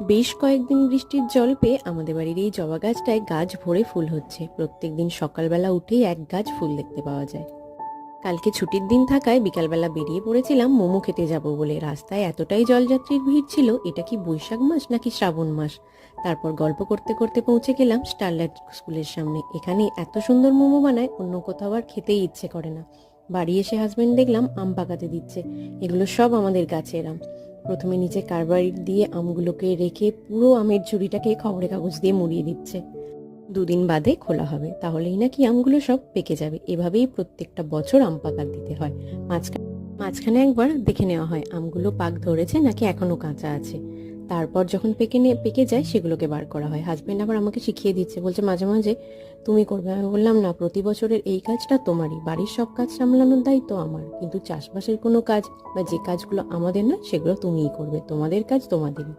বেশ কয়েকদিন বৃষ্টির জল পেয়ে আমাদের বাড়ির এই জবা গাছটায় গাছ ভরে ফুল হচ্ছে। প্রত্যেক দিন সকালবেলা উঠেই এক গাছ ফুল দেখতে পাওয়া যায়। কালকে ছুটির দিন থাকায় বিকালবেলা বেরিয়ে পড়েছিলাম মোমো খেতে যাব বলে। রাস্তায় এতটাই জলযাত্রীর ভিড় ছিল, এটা কি বৈশাখ মাস নাকি শ্রাবণ মাস? তারপর গল্প করতে করতে পৌঁছে গেলাম স্টারলাইট স্কুলের সামনে। এখানে এত সুন্দর মোমো বানায়, অন্য কোথাও আর খেতেই ইচ্ছে করে না। বাড়ি এসে হাজবেন্ড দেখলাম আম পাকাতে দিচ্ছে। এগুলো সব আমাদের গাছের আম প্রথমে নিচে কারবারি দিয়ে আমগুলোকে রেখে পুরো আমের ঝুড়িটাকে খবরের কাগজ দিয়ে মুড়িয়ে দিচ্ছে। দুদিন বাদে খোলা হবে। তাহলেই নাকি আমগুলো সব পেকে যাবে। এভাবেই প্রত্যেকটা বছর আম পাকার দিতে হয়। মাঝখানে মাঝখানে একবার দেখে নেওয়া হয়, আমগুলো পাক ধরেছে নাকি এখনও কাঁচা আছে। তারপর যখন পেকে নিয়ে, পেকে যায়, সেগুলোকে বার করা হয়। হাজব্যান্ড আবার আমাকে শিখিয়ে দিচ্ছে, বলছে, মাঝে মাঝে তুমি করবে। আমি বললাম, না, প্রতি বছরের এই কাজটা তোমারই। বাড়ির সব কাজ সামলানোর দায়িত্ব আমার। কিন্তু চাষবাসের কোনো কাজ বা যে কাজগুলো আমাদের না সেগুলো তুমিই করবে। তোমাদের কাজ তোমাদেরই।